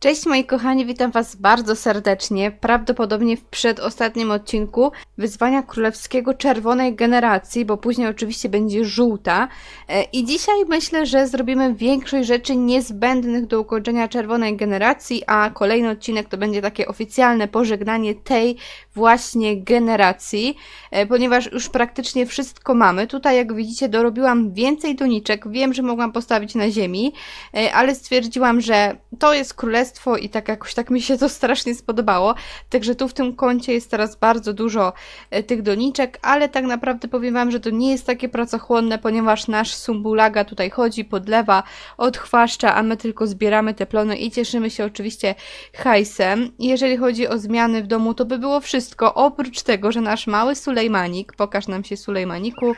Cześć moi kochani, witam was bardzo serdecznie. Prawdopodobnie w przedostatnim odcinku wyzwania królewskiego czerwonej generacji, bo później oczywiście będzie żółta. E, I dzisiaj myślę, że zrobimy większość rzeczy niezbędnych do ukończenia czerwonej generacji, a kolejny odcinek to będzie takie oficjalne pożegnanie tej właśnie generacji, e, ponieważ już praktycznie wszystko mamy. Tutaj jak widzicie dorobiłam więcej doniczek, wiem, że mogłam postawić na ziemi, e, ale stwierdziłam, że to jest królestwo i tak jakoś tak mi się to strasznie spodobało. Także tu w tym kącie jest teraz bardzo dużo e, tych doniczek, ale tak naprawdę powiem Wam, że to nie jest takie pracochłonne, ponieważ nasz Sumbulaga tutaj chodzi, podlewa, odchwaszcza, a my tylko zbieramy te plony i cieszymy się oczywiście hajsem. Jeżeli chodzi o zmiany w domu, to by było wszystko, oprócz tego, że nasz mały Sulejmanik, pokaż nam się Sulejmaniku,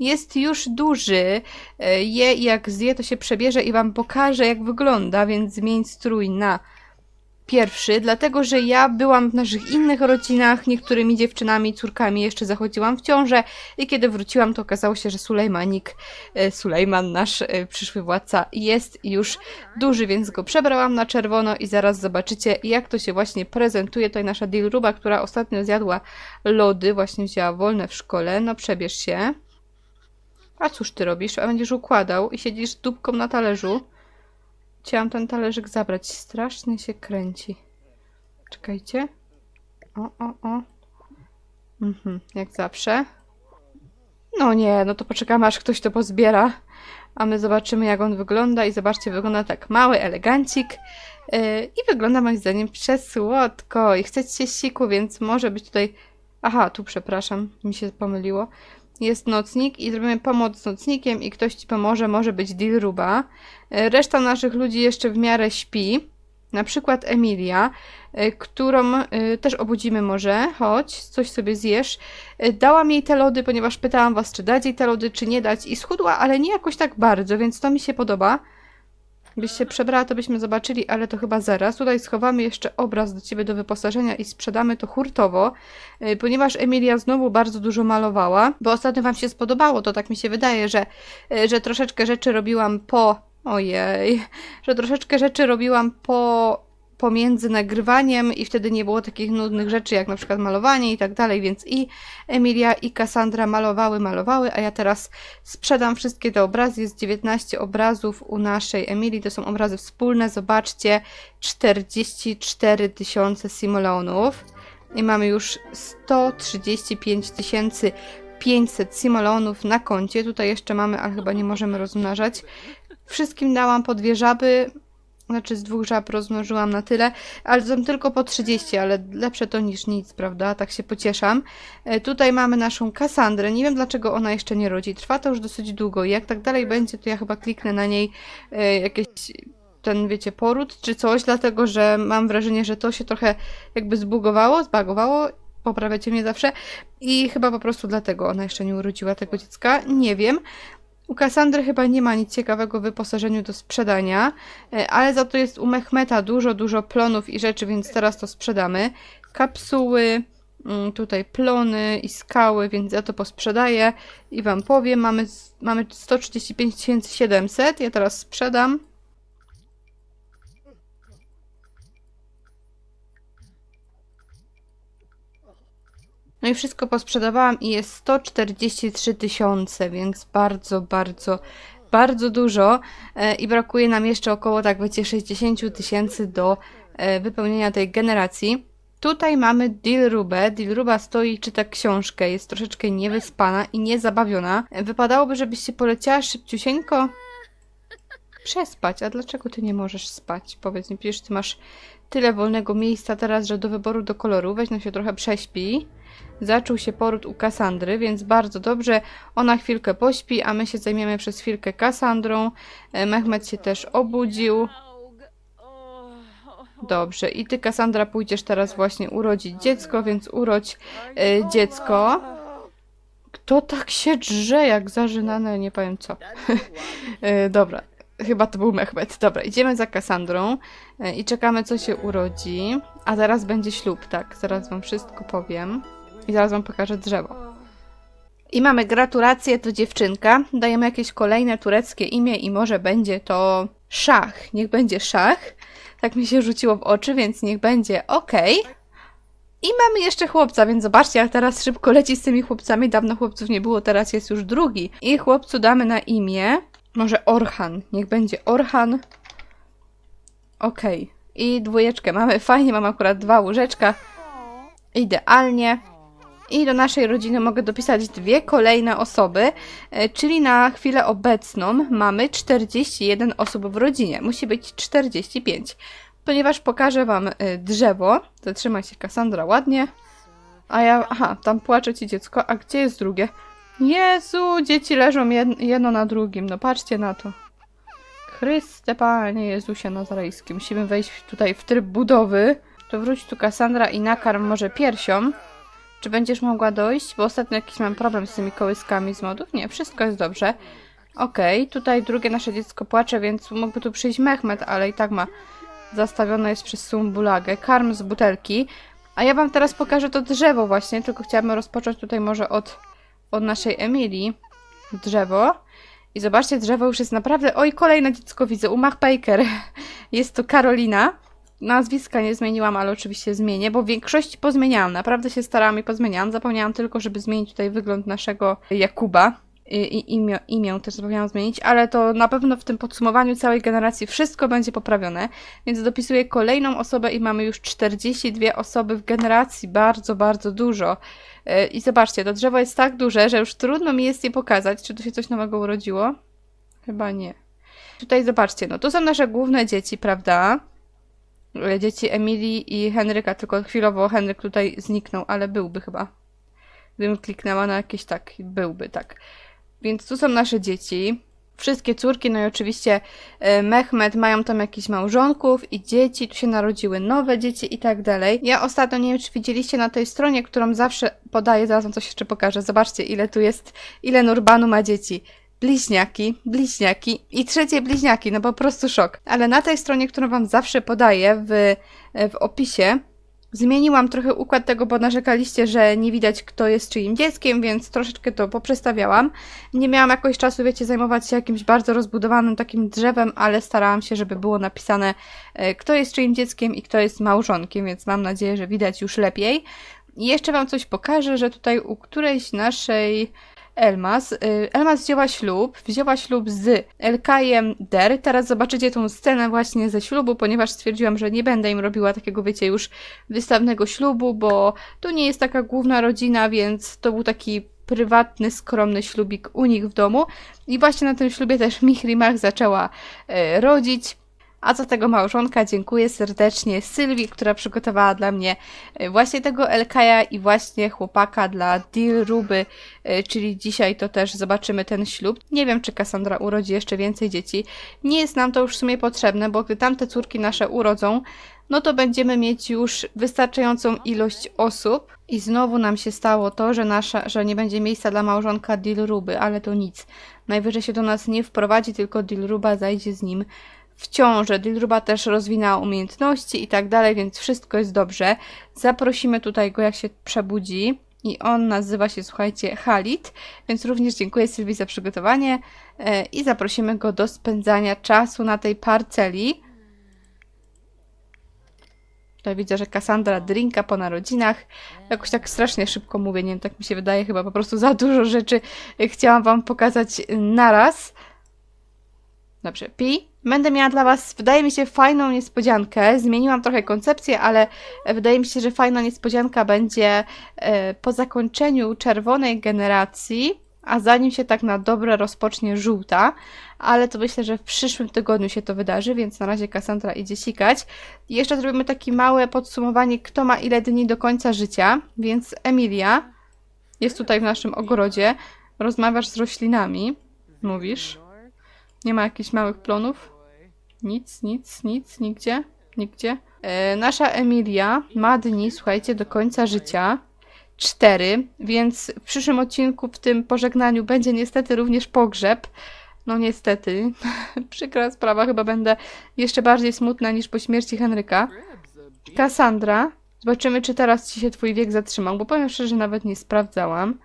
jest już duży. E, Je jak zje, to się przebierze i wam pokażę, jak wygląda, więc zmień strój na pierwszy, dlatego że ja byłam w naszych innych rodzinach, niektórymi dziewczynami, córkami jeszcze zachodziłam w ciążę i kiedy wróciłam, to okazało się, że Sulejmanik, e, Sulejman, nasz e, przyszły władca, jest już duży, więc go przebrałam na czerwono i zaraz zobaczycie, jak to się właśnie prezentuje. Tutaj nasza Dilruba, która ostatnio zjadła lody, właśnie wzięła wolne w szkole. No przebierz się. A cóż ty robisz? A będziesz układał i siedzisz dupką na talerzu. Chciałam ten talerzyk zabrać. Strasznie się kręci. Czekajcie. O, o, o. Mhm, jak zawsze. No nie, no to poczekamy aż ktoś to pozbiera. A my zobaczymy jak on wygląda i zobaczcie, wygląda tak mały elegancik. Yy, I wygląda moim zdaniem przesłodko i chcecie siku, więc może być tutaj... Aha, tu przepraszam, mi się pomyliło jest nocnik i zrobimy pomoc z nocnikiem i ktoś ci pomoże, może być Dilruba. E, Reszta naszych ludzi jeszcze w miarę śpi. Na przykład Emilia, e, którą e, też obudzimy może. Chodź, coś sobie zjesz. Dałam jej te lody, ponieważ pytałam was, czy dać jej te lody, czy nie dać. I schudła, ale nie jakoś tak bardzo, więc to mi się podoba. Byś się przebrała, to byśmy zobaczyli, ale to chyba zaraz. Tutaj schowamy jeszcze obraz do ciebie do wyposażenia i sprzedamy to hurtowo, y, ponieważ Emilia znowu bardzo dużo malowała, bo ostatnio wam się spodobało, to tak mi się wydaje, że, y, że troszeczkę rzeczy robiłam po. Ojej, że troszeczkę rzeczy robiłam po pomiędzy nagrywaniem i wtedy nie było takich nudnych rzeczy jak na przykład malowanie i tak dalej, więc i Emilia i Cassandra malowały, malowały, a ja teraz sprzedam wszystkie te obrazy. Jest 19 obrazów u naszej Emilii, to są obrazy wspólne, zobaczcie, 44 tysiące simulonów i mamy już 135 tysięcy 500 simolonów na koncie. Tutaj jeszcze mamy, ale chyba nie możemy rozmnażać. Wszystkim dałam po dwie żaby, znaczy z dwóch żab rozmnożyłam na tyle, ale są tylko po 30, ale lepsze to niż nic, prawda? Tak się pocieszam. E, Tutaj mamy naszą Kasandrę. Nie wiem dlaczego ona jeszcze nie rodzi. Trwa to już dosyć długo i jak tak dalej będzie, to ja chyba kliknę na niej e, jakieś ten, wiecie, poród czy coś, dlatego że mam wrażenie, że to się trochę jakby zbugowało, zbagowało. Poprawiacie mnie zawsze. I chyba po prostu dlatego ona jeszcze nie urodziła tego dziecka. Nie wiem. U Kassandry chyba nie ma nic ciekawego w wyposażeniu do sprzedania, e, ale za to jest u Mehmeta dużo, dużo plonów i rzeczy, więc teraz to sprzedamy. Kapsuły, mm, tutaj plony i skały, więc ja to posprzedaję i Wam powiem, mamy, mamy 135 700, ja teraz sprzedam. No i wszystko posprzedawałam i jest 143 tysiące, więc bardzo, bardzo, bardzo dużo. E, I brakuje nam jeszcze około, tak wiecie, 60 tysięcy do e, wypełnienia tej generacji. Tutaj mamy Dilrubę. Dilruba stoi czyta książkę, jest troszeczkę niewyspana i niezabawiona. E, Wypadałoby, żebyś się poleciała szybciusieńko przespać. A dlaczego ty nie możesz spać? Powiedz mi, przecież ty masz tyle wolnego miejsca teraz, że do wyboru do koloru. Weź no się trochę prześpi. Zaczął się poród u Kasandry, więc bardzo dobrze. Ona chwilkę pośpi, a my się zajmiemy przez chwilkę Kasandrą. E, Mehmet się też obudził. Dobrze, i ty, Kassandra, pójdziesz teraz właśnie urodzić dziecko, więc urodź e, dziecko. Kto tak się drze, jak zażynane, nie powiem co. E, Dobra, chyba to był Mehmet. Dobra, idziemy za Kassandrą e, i czekamy, co się urodzi. A zaraz będzie ślub, tak, zaraz wam wszystko powiem. I zaraz wam pokażę drzewo. I mamy gratulacje, to dziewczynka. Dajemy jakieś kolejne tureckie imię i może będzie to Szach. Niech będzie Szach. Tak mi się rzuciło w oczy, więc niech będzie ok. I mamy jeszcze chłopca, więc zobaczcie, jak teraz szybko leci z tymi chłopcami. Dawno chłopców nie było, teraz jest już drugi. I chłopcu damy na imię. Może Orhan. Niech będzie Orhan. Okej. I dwójeczkę mamy. Fajnie, mam akurat dwa łóżeczka. Idealnie. I do naszej rodziny mogę dopisać dwie kolejne osoby, e, czyli na chwilę obecną mamy 41 osób w rodzinie. Musi być 45. Ponieważ pokażę Wam e, drzewo. Zatrzymaj się, Kassandra, ładnie. A ja. Aha, tam płacze ci dziecko. A gdzie jest drugie? Jezu, dzieci leżą jed, jedno na drugim. No patrzcie na to. Chryste Panie Jezusie Nazarejski. Musimy wejść tutaj w tryb budowy. To wróć tu Kassandra i nakarm może piersią. Czy będziesz mogła dojść? Bo ostatnio jakiś mam problem z tymi kołyskami z modów. Nie, wszystko jest dobrze. Okej, tutaj drugie nasze dziecko płacze, więc mógłby tu przyjść Mehmet, ale i tak ma zastawione jest przez Sumbulagę. Karm z butelki. A ja wam teraz pokażę to drzewo właśnie, tylko chciałabym rozpocząć tutaj może od, od naszej Emilii. Drzewo. I zobaczcie, drzewo już jest naprawdę... Oj, kolejne dziecko widzę, Umach Baker. Jest to Karolina. Nazwiska nie zmieniłam, ale oczywiście zmienię, bo w większości pozmieniałam. Naprawdę się starałam i pozmieniałam. Zapomniałam tylko, żeby zmienić tutaj wygląd naszego Jakuba. I, imię, imię też zapomniałam zmienić, ale to na pewno w tym podsumowaniu całej generacji wszystko będzie poprawione. Więc dopisuję kolejną osobę i mamy już 42 osoby w generacji. Bardzo, bardzo dużo. Yy, I zobaczcie, to drzewo jest tak duże, że już trudno mi jest je pokazać. Czy tu się coś nowego urodziło? Chyba nie. Tutaj zobaczcie, no to są nasze główne dzieci, prawda? Dzieci Emilii i Henryka, tylko chwilowo Henryk tutaj zniknął, ale byłby chyba. Gdybym kliknęła na jakieś tak, byłby tak. Więc tu są nasze dzieci. Wszystkie córki, no i oczywiście e, Mehmet mają tam jakichś małżonków i dzieci, tu się narodziły nowe dzieci i tak dalej. Ja ostatnio, nie wiem czy widzieliście na tej stronie, którą zawsze podaję, zaraz wam coś jeszcze pokażę. Zobaczcie ile tu jest, ile Nurbanu ma dzieci. Bliźniaki, bliźniaki i trzecie bliźniaki, no po prostu szok. Ale na tej stronie, którą wam zawsze podaję w, w opisie, Zmieniłam trochę układ tego, bo narzekaliście, że nie widać kto jest czyim dzieckiem, więc troszeczkę to poprzestawiałam. Nie miałam jakoś czasu, wiecie, zajmować się jakimś bardzo rozbudowanym takim drzewem, ale starałam się, żeby było napisane e, kto jest czyim dzieckiem i kto jest małżonkiem, więc mam nadzieję, że widać już lepiej. I jeszcze Wam coś pokażę, że tutaj u którejś naszej Elmas. y, Elmas wzięła ślub, wzięła ślub z Elkajem Der. Teraz zobaczycie tą scenę właśnie ze ślubu, ponieważ stwierdziłam, że nie będę im robiła takiego, wiecie, już wystawnego ślubu, bo tu nie jest taka główna rodzina, więc to był taki prywatny, skromny ślubik u nich w domu. I właśnie na tym ślubie też Michrimach zaczęła e, rodzić. A za tego małżonka dziękuję serdecznie Sylwii, która przygotowała dla mnie e, właśnie tego Elkaja i właśnie chłopaka dla Dilruby, e, czyli dzisiaj to też zobaczymy ten ślub. Nie wiem, czy Kassandra urodzi jeszcze więcej dzieci. Nie jest nam to już w sumie potrzebne, bo gdy tamte córki nasze urodzą, no to będziemy mieć już wystarczającą ilość osób. I znowu nam się stało to, że, nasza, że nie będzie miejsca dla małżonka Dilruby, ale to nic. Najwyżej się do nas nie wprowadzi, tylko Dilruba zajdzie z nim w ciąży. Dilruba też rozwinęła umiejętności i tak dalej, więc wszystko jest dobrze. Zaprosimy tutaj go, jak się przebudzi. I on nazywa się, słuchajcie, Halit, więc również dziękuję Sylwii za przygotowanie e, i zaprosimy go do spędzania czasu na tej parceli. Tutaj widzę, że Cassandra drinka po narodzinach. Jakoś tak strasznie szybko mówię, nie wiem, tak mi się wydaje, chyba po prostu za dużo rzeczy chciałam Wam pokazać naraz. Dobrze, pi. Będę miała dla Was, wydaje mi się, fajną niespodziankę. Zmieniłam trochę koncepcję, ale wydaje mi się, że fajna niespodzianka będzie e, po zakończeniu czerwonej generacji, a zanim się tak na dobre rozpocznie żółta. Ale to myślę, że w przyszłym tygodniu się to wydarzy, więc na razie Cassandra idzie sikać. Jeszcze zrobimy takie małe podsumowanie, kto ma ile dni do końca życia. Więc Emilia jest tutaj w naszym ogrodzie. Rozmawiasz z roślinami, mówisz. Nie ma jakichś małych plonów? Nic, nic, nic, nigdzie, nigdzie. E, nasza Emilia ma dni, słuchajcie, do końca życia. Cztery, więc w przyszłym odcinku, w tym pożegnaniu, będzie niestety również pogrzeb. No niestety, przykra sprawa, chyba będę jeszcze bardziej smutna niż po śmierci Henryka. Kassandra, zobaczymy, czy teraz ci się twój wiek zatrzymał, bo powiem szczerze, nawet nie sprawdzałam.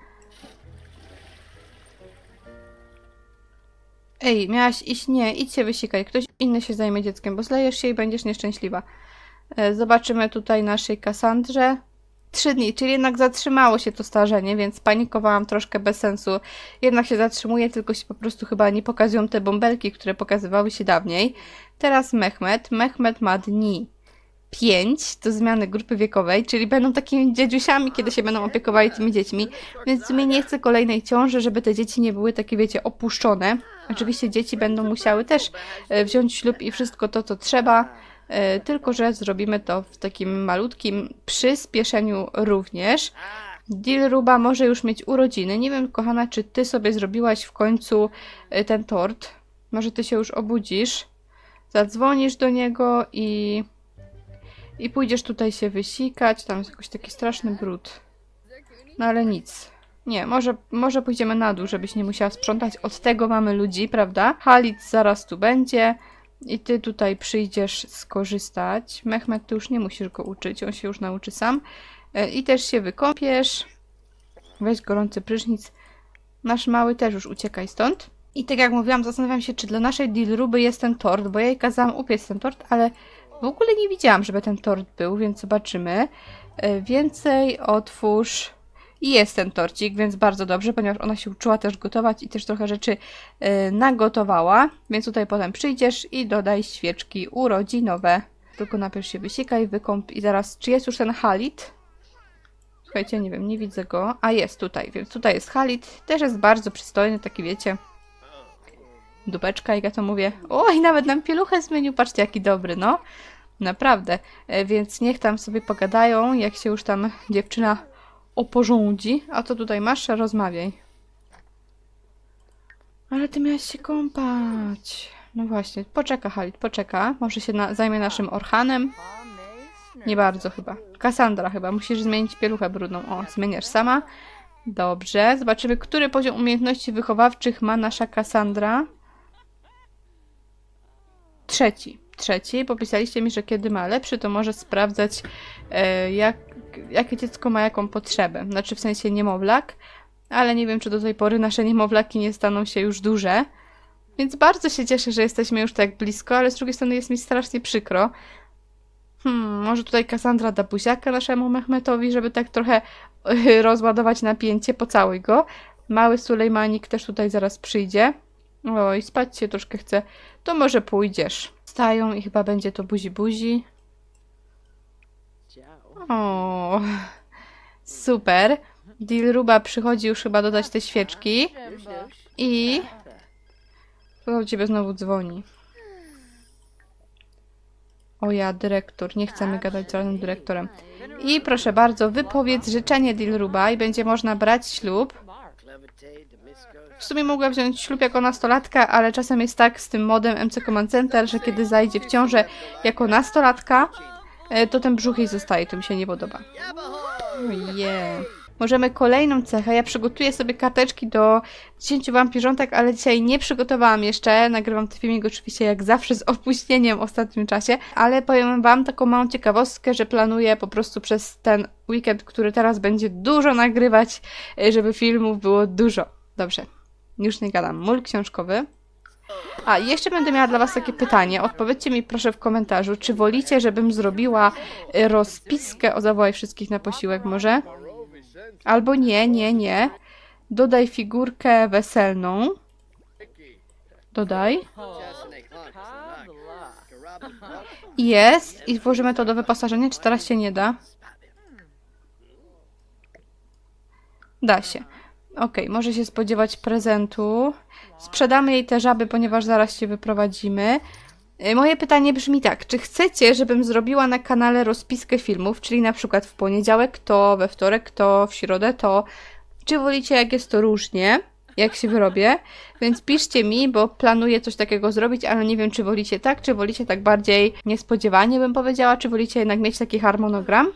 Ej, miałaś iść? Nie, idź się wysikaj. Ktoś inny się zajmie dzieckiem, bo zlejesz się i będziesz nieszczęśliwa. E, Zobaczymy tutaj naszej Kasandrze. Trzy dni, czyli jednak zatrzymało się to starzenie, więc panikowałam troszkę bez sensu. Jednak się zatrzymuje, tylko się po prostu chyba nie pokazują te bąbelki, które pokazywały się dawniej. Teraz Mehmet. Mehmet ma dni 5 do zmiany grupy wiekowej, czyli będą takimi dziadziusiami, kiedy się będą opiekowali tymi dziećmi, więc w sumie nie chcę kolejnej ciąży, żeby te dzieci nie były takie, wiecie, opuszczone. Oczywiście dzieci będą musiały też e, wziąć ślub i wszystko to, co trzeba, e, tylko że zrobimy to w takim malutkim przyspieszeniu również. Dilruba może już mieć urodziny. Nie wiem, kochana, czy ty sobie zrobiłaś w końcu e, ten tort. Może ty się już obudzisz, zadzwonisz do niego i i pójdziesz tutaj się wysikać, tam jest jakiś taki straszny brud. No ale nic. Nie, może, może pójdziemy na dół, żebyś nie musiała sprzątać. Od tego mamy ludzi, prawda? Halit zaraz tu będzie i ty tutaj przyjdziesz skorzystać. Mehmet, ty już nie musisz go uczyć, on się już nauczy sam. E, I też się wykąpiesz. Weź gorący prysznic. Nasz mały też już uciekaj stąd. I tak jak mówiłam, zastanawiam się, czy dla naszej Dilruby jest ten tort, bo ja jej kazałam upiec ten tort, ale w ogóle nie widziałam, żeby ten tort był, więc zobaczymy. E, Więcej otwórz. I jest ten torcik, więc bardzo dobrze, ponieważ ona się uczyła też gotować i też trochę rzeczy e, nagotowała. Więc tutaj potem przyjdziesz i dodaj świeczki urodzinowe. Tylko najpierw się wysikaj, wykąp i zaraz. Czy jest już ten halit? Słuchajcie, nie wiem, nie widzę go. A jest tutaj, więc tutaj jest halit. Też jest bardzo przystojny, taki wiecie. Dupeczka, jak ja to mówię. Oj, nawet nam pieluchę zmienił. Patrzcie, jaki dobry, no. Naprawdę. E, Więc niech tam sobie pogadają, jak się już tam dziewczyna oporządzi. A co tutaj masz? Rozmawiaj. Ale ty miałaś się kąpać. No właśnie, poczeka Halit, poczeka. Może się na, zajmie naszym orchanem. Nie bardzo chyba. Kassandra chyba. Musisz zmienić pieluchę brudną. O, zmieniasz sama. Dobrze. Zobaczymy, który poziom umiejętności wychowawczych ma nasza Kassandra. Trzeci. Trzeci. Popisaliście mi, że kiedy ma lepszy, to może sprawdzać, e, jak, jakie dziecko ma jaką potrzebę. Znaczy w sensie niemowlak. Ale nie wiem, czy do tej pory nasze niemowlaki nie staną się już duże. Więc bardzo się cieszę, że jesteśmy już tak blisko, ale z drugiej strony jest mi strasznie przykro. Hmm, może tutaj Kassandra da buziaka naszemu Mehmetowi, żeby tak trochę y, rozładować napięcie, pocałuj go. Mały Sulejmanik też tutaj zaraz przyjdzie. Oj, spać się troszkę chce. To może pójdziesz. Stają i chyba będzie to buzi-buzi. O, super. Dilruba przychodzi już chyba dodać te świeczki. I... Kto do ciebie znowu dzwoni? O ja, dyrektor. Nie chcemy gadać z żadnym dyrektorem. I proszę bardzo, wypowiedz życzenie Dilruba i będzie można brać ślub. W sumie mogła wziąć ślub jako nastolatka, ale czasem jest tak z tym modem MC Command Center, że kiedy zajdzie w ciążę jako nastolatka, e, to ten brzuch jej zostaje. To mi się nie podoba. Ojej. Możemy kolejną cechę. Ja przygotuję sobie karteczki do 10 wampirzątek, ale dzisiaj nie przygotowałam jeszcze. Nagrywam ten filmik oczywiście jak zawsze z opóźnieniem w ostatnim czasie, ale powiem wam taką małą ciekawostkę, że planuję po prostu przez ten weekend, który teraz będzie dużo nagrywać, y, żeby filmów było dużo. Dobrze, już nie gadam. Mól książkowy. A, jeszcze będę miała dla Was takie pytanie. Odpowiedzcie mi proszę w komentarzu, czy wolicie, żebym zrobiła y, rozpiskę o zawołaj wszystkich na posiłek może? Albo nie, nie, nie. Dodaj figurkę weselną. Dodaj. Jest. I włożymy to do wyposażenia, czy teraz się nie da? Da się. Okej, może się spodziewać prezentu. Sprzedamy jej te żaby, ponieważ zaraz się wyprowadzimy. Y, Moje pytanie brzmi tak, czy chcecie, żebym zrobiła na kanale rozpiskę filmów, czyli na przykład w poniedziałek to, we wtorek to, w środę to, czy wolicie jak jest to różnie, jak się wyrobię, więc piszcie mi, bo planuję coś takiego zrobić, ale nie wiem, czy wolicie tak, czy wolicie tak bardziej niespodziewanie, bym powiedziała, czy wolicie jednak mieć taki harmonogram.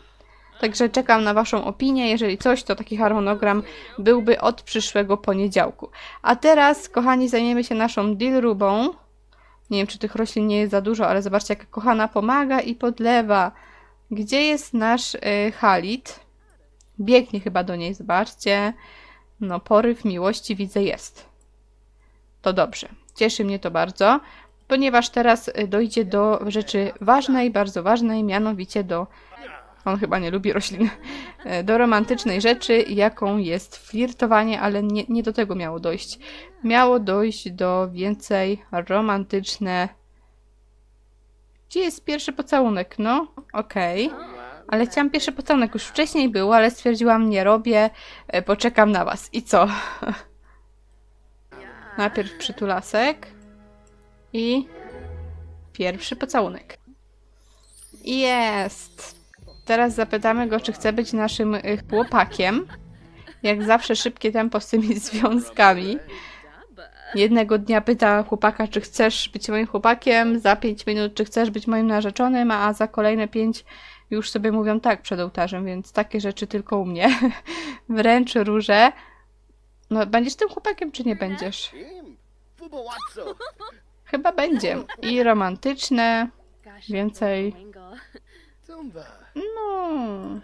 Także czekam na Waszą opinię. Jeżeli coś, to taki harmonogram byłby od przyszłego poniedziałku. A teraz, kochani, zajmiemy się naszą Dilrubą. Nie wiem, czy tych roślin nie jest za dużo, ale zobaczcie, jaka kochana pomaga i podlewa. Gdzie jest nasz y, Halit? Biegnie chyba do niej, zobaczcie. No, poryw miłości widzę jest. To dobrze. cieszy mnie to bardzo, ponieważ teraz y, dojdzie do rzeczy ważnej, bardzo ważnej, mianowicie do. On chyba nie lubi roślin. e, Do romantycznej rzeczy, jaką jest flirtowanie, ale nie, nie do tego miało dojść. Miało dojść do więcej romantyczne. Gdzie jest pierwszy pocałunek? No, okej. Ale chciałam pierwszy pocałunek już wcześniej był, ale stwierdziłam, nie robię, e, poczekam na was. I co? Najpierw przytulasek i pierwszy pocałunek. Jest! Teraz zapytamy go, czy chce być naszym y, chłopakiem. Jak zawsze szybkie tempo z tymi związkami. Jednego dnia pyta chłopaka, czy chcesz być moim chłopakiem, za 5 minut, czy chcesz być moim narzeczonym, a za kolejne 5 już sobie mówią tak przed ołtarzem, więc takie rzeczy tylko u mnie. Wręcz róże. No, będziesz tym chłopakiem, czy nie będziesz? Chyba będzie. I romantyczne. Więcej. Tumba. No.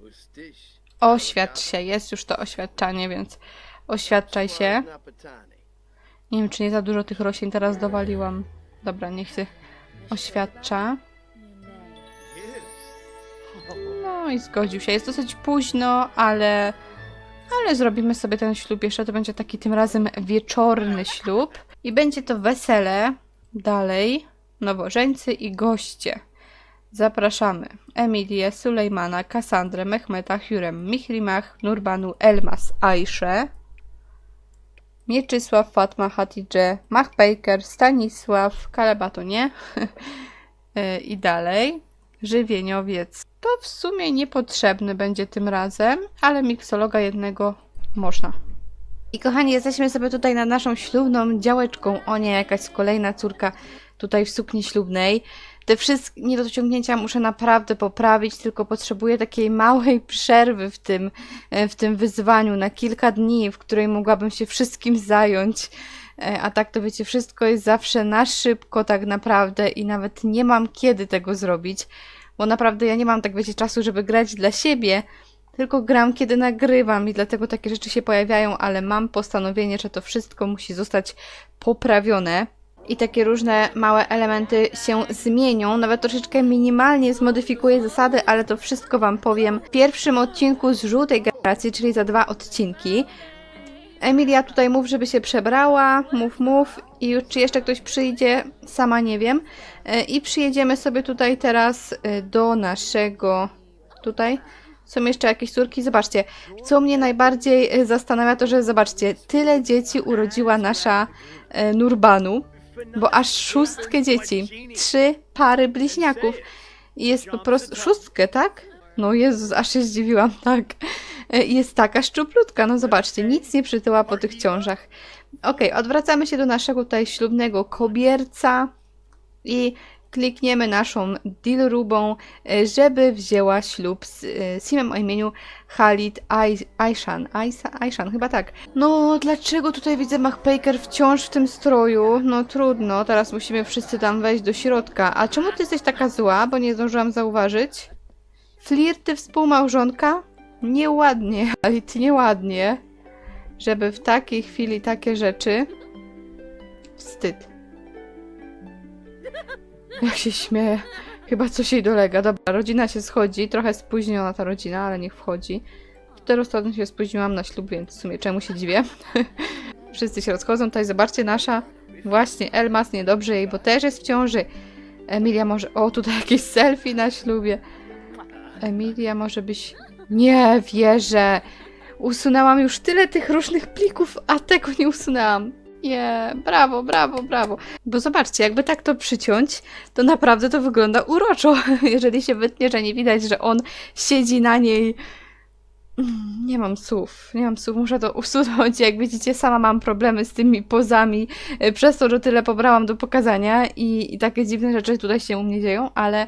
Mustish. Oświadcz się. Jest już to oświadczanie, więc oświadczaj się. Nie wiem, czy nie za dużo tych roślin teraz dowaliłam. Dobra, niech się oświadcza. No i zgodził się. Jest dosyć późno, ale. Ale zrobimy sobie ten ślub jeszcze. To będzie taki tym razem wieczorny ślub. I będzie to wesele. Dalej. Nowożeńcy i goście. Zapraszamy Emilię, Sulejmana, Kassandrę, Mehmeta, Hurem, Mihrimach, Nurbanu, Elmas, Aisze, Mieczysław, Fatma, Hatidże, Machbaker, Stanisław, Kalebato nie? Y, I dalej. Żywieniowiec. To w sumie niepotrzebny będzie tym razem, ale miksologa jednego można. I kochani, jesteśmy sobie tutaj nad naszą ślubną działeczką. O nie, jakaś kolejna córka tutaj w sukni ślubnej. Te wszystkie niedociągnięcia muszę naprawdę poprawić, tylko potrzebuję takiej małej przerwy w tym, e, w tym wyzwaniu na kilka dni, w której mogłabym się wszystkim zająć. E, A tak to wiecie, wszystko jest zawsze na szybko tak naprawdę i nawet nie mam kiedy tego zrobić, bo naprawdę ja nie mam tak wiecie czasu, żeby grać dla siebie, tylko gram kiedy nagrywam i dlatego takie rzeczy się pojawiają, ale mam postanowienie, że to wszystko musi zostać poprawione. I takie różne małe elementy się zmienią. Nawet troszeczkę minimalnie zmodyfikuję zasady, ale to wszystko Wam powiem w pierwszym odcinku z żółtej generacji, czyli za dwa odcinki. Emilia tutaj mów, żeby się przebrała, mów, mów i już czy jeszcze ktoś przyjdzie, sama nie wiem. E, I przyjedziemy sobie tutaj teraz e, do naszego, tutaj są jeszcze jakieś córki, zobaczcie, co mnie najbardziej e, zastanawia to, że zobaczcie, tyle dzieci urodziła nasza e, Nurbanu, bo aż szóstkę dzieci, trzy pary bliźniaków jest po prostu, szóstkę, tak? No Jezus, aż się zdziwiłam, tak. E, Jest taka szczuplutka, no zobaczcie, nic nie przytyła po tych ciążach. Okej, odwracamy się do naszego tutaj ślubnego kobierca i klikniemy naszą Dilrubą, e, żeby wzięła ślub z e, Simem o imieniu Khalid Ai- Aishan. Aishan, chyba tak. No, dlaczego tutaj widzę Machbaker wciąż w tym stroju? No trudno, teraz musimy wszyscy tam wejść do środka. A czemu ty jesteś taka zła, bo nie zdążyłam zauważyć? Flirty współmałżonka? Nieładnie, ty nieładnie, żeby w takiej chwili takie rzeczy. Wstyd. Jak się śmieje. Chyba coś jej dolega. Dobra, rodzina się schodzi. Trochę spóźniona ta rodzina, ale niech wchodzi. Teraz ostatnio się spóźniłam na ślub, więc w sumie czemu się dziwię? Wszyscy się rozchodzą. Tutaj zobaczcie, nasza właśnie Elmas, niedobrze jej, bo też jest w ciąży. Emilia może... O, tutaj jakieś selfie na ślubie. Emilia, może byś... Nie wierzę. Usunęłam już tyle tych różnych plików, a tego nie usunęłam. Nie, brawo, brawo, brawo. Bo zobaczcie, jakby tak to przyciąć, to naprawdę to wygląda uroczo. Jeżeli się wytnie, że nie widać, że on siedzi na niej. Mm, Nie mam słów, nie mam słów, muszę to usunąć. Jak widzicie, sama mam problemy z tymi pozami, e, przez to, że tyle pobrałam do pokazania i, i takie dziwne rzeczy tutaj się u mnie dzieją, ale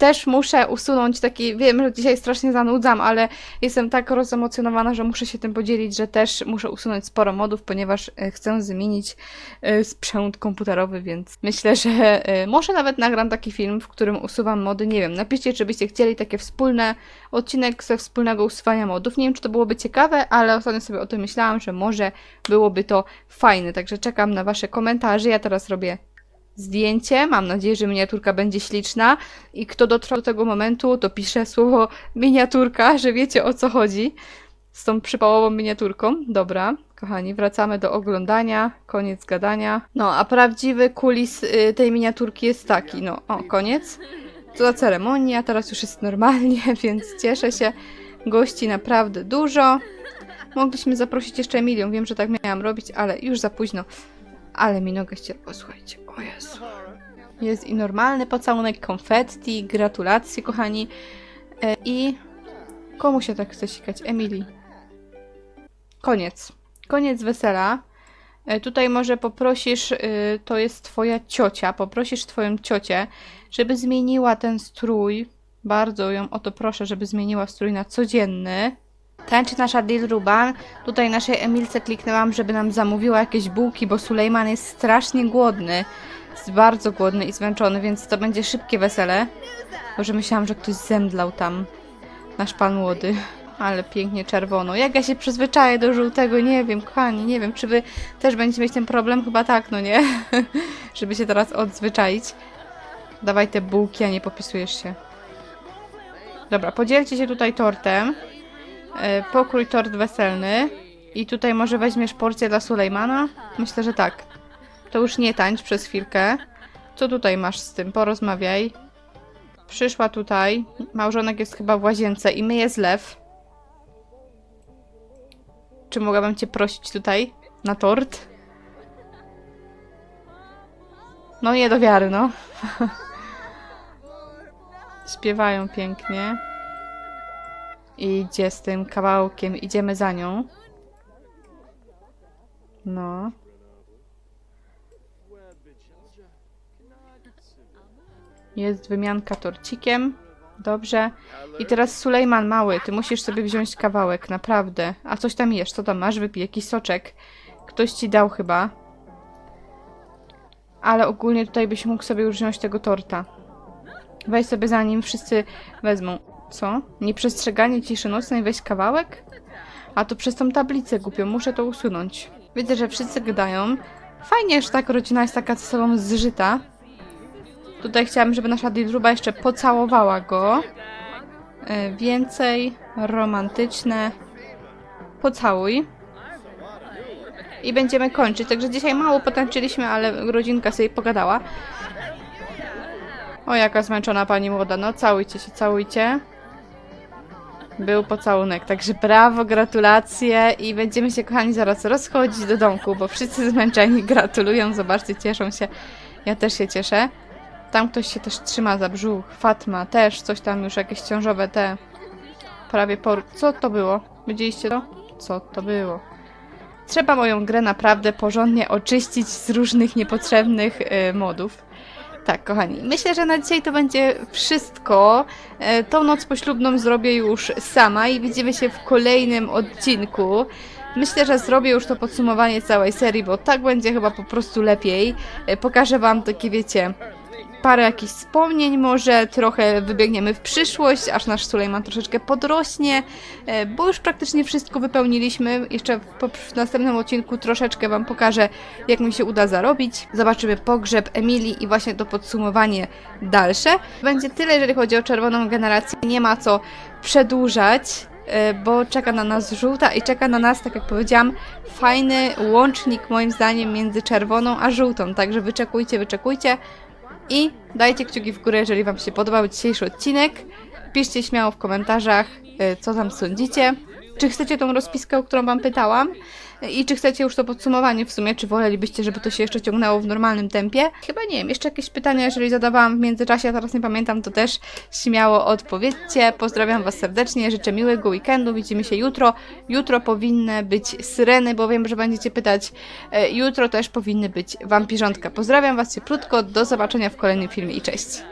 też muszę usunąć taki, wiem, że dzisiaj strasznie zanudzam, ale jestem tak rozemocjonowana, że muszę się tym podzielić, że też muszę usunąć sporo modów, ponieważ e, chcę zmienić e, sprzęt komputerowy, więc myślę, że e, może nawet nagram taki film, w którym usuwam mody. Nie wiem, napiszcie, czy byście chcieli takie wspólne odcinek ze wspólnego usuwania modów. Nie wiem, czy to byłoby ciekawe, ale ostatnio sobie o tym myślałam, że może byłoby to fajne. Także czekam na Wasze komentarze. Ja teraz robię zdjęcie. Mam nadzieję, że miniaturka będzie śliczna. I kto dotrwał do tego momentu, to pisze słowo miniaturka, że wiecie o co chodzi z tą przypałową miniaturką. Dobra, kochani, wracamy do oglądania. Koniec gadania. No, a prawdziwy kulis y, tej miniaturki jest taki. No, o, koniec. To za ceremonia, teraz już jest normalnie, więc cieszę się. Gości naprawdę dużo. Mogliśmy zaprosić jeszcze Emilię. Wiem, że tak miałam robić, ale już za późno. Ale mi nogę ścierpła, słuchajcie. O Jezu. Jest i normalny pocałunek, konfetti, gratulacje, kochani. E, I komu się tak chce sikać? Emilii. Koniec. Koniec wesela. E, Tutaj może poprosisz, y, to jest twoja ciocia, poprosisz twoją ciocię, żeby zmieniła ten strój. Bardzo ją o to proszę, żeby zmieniła strój na codzienny. Tańczy nasza Dilruba. Tutaj naszej Emilce kliknęłam, żeby nam zamówiła jakieś bułki, bo Sulejman jest strasznie głodny. Jest bardzo głodny i zmęczony, więc to będzie szybkie wesele. Może myślałam, że ktoś zemdlał tam. Nasz pan młody. Ale pięknie czerwono. Jak ja się przyzwyczaję do żółtego, nie wiem, kochani, nie wiem, czy wy też będziecie mieć ten problem? Chyba tak, no nie? Żeby się teraz odzwyczaić. Dawaj te bułki, a nie popisujesz się. Dobra, podzielcie się tutaj tortem. E, Pokrój tort weselny. I tutaj może weźmiesz porcję dla Sulejmana? Myślę, że tak. To już nie tańcz przez chwilkę. Co tutaj masz z tym? Porozmawiaj. Przyszła tutaj. Małżonek jest chyba w łazience i myje zlew. Czy mogłabym cię prosić tutaj na tort? No nie do wiary, no. Śpiewają pięknie. Idzie z tym kawałkiem, idziemy za nią. No. Jest wymianka torcikiem. Dobrze. I teraz Sulejman mały, ty musisz sobie wziąć kawałek, naprawdę. A coś tam jesz, co tam masz? Wypij jakiś soczek. Ktoś ci dał chyba. Ale ogólnie tutaj byś mógł sobie już wziąć tego torta. Weź sobie zanim wszyscy wezmą. Co? Nieprzestrzeganie ciszy nocnej, weź kawałek? A to przez tą tablicę głupią, muszę to usunąć. Widzę, że wszyscy gadają. Fajnie, że tak rodzina jest taka ze sobą zżyta. Tutaj chciałabym, żeby nasza Dilruba jeszcze pocałowała go. E, Więcej romantyczne. Pocałuj. I będziemy kończyć. Także dzisiaj mało potańczyliśmy, ale rodzinka sobie pogadała. O, jaka zmęczona pani młoda. No, całujcie się, całujcie. Był pocałunek, także brawo, gratulacje i będziemy się, kochani, zaraz rozchodzić do domku, bo wszyscy zmęczeni gratulują, zobaczcie, cieszą się. Ja też się cieszę. Tam ktoś się też trzyma za brzuch. Fatma też, coś tam już jakieś ciążowe te. Prawie por... Co to było? Widzieliście to? Co to było? Trzeba moją grę naprawdę porządnie oczyścić z różnych niepotrzebnych y, modów. Tak, kochani, myślę, że na dzisiaj to będzie wszystko. E, Tą noc poślubną zrobię już sama i widzimy się w kolejnym odcinku. Myślę, że zrobię już to podsumowanie całej serii, bo tak będzie chyba po prostu lepiej. E, Pokażę Wam takie, wiecie, parę jakichś wspomnień może, trochę wybiegniemy w przyszłość, aż nasz Sulejman troszeczkę podrośnie, e, bo już praktycznie wszystko wypełniliśmy. Jeszcze w, następnym odcinku troszeczkę Wam pokażę, jak mi się uda zarobić. Zobaczymy pogrzeb Emilii i właśnie to podsumowanie dalsze. Będzie tyle, jeżeli chodzi o czerwoną generację. Nie ma co przedłużać e, bo czeka na nas żółta i czeka na nas, tak jak powiedziałam, fajny łącznik moim zdaniem między czerwoną a żółtą. Także wyczekujcie, wyczekujcie i dajcie kciuki w górę, jeżeli Wam się podobał dzisiejszy odcinek. Piszcie śmiało w komentarzach, y, co tam sądzicie. Czy chcecie tą rozpiskę, o którą Wam pytałam? I czy chcecie już to podsumowanie w sumie? Czy wolelibyście, żeby to się jeszcze ciągnęło w normalnym tempie? Chyba nie wiem. Jeszcze jakieś pytania, jeżeli zadawałam w międzyczasie, a teraz nie pamiętam, to też śmiało odpowiedzcie. Pozdrawiam Was serdecznie, życzę miłego weekendu. Widzimy się jutro. Jutro powinny być syreny, bo wiem, że będziecie pytać. E, Jutro też powinny być wampirzątka. Pozdrawiam Was cieplutko. Do zobaczenia w kolejnym filmie i cześć.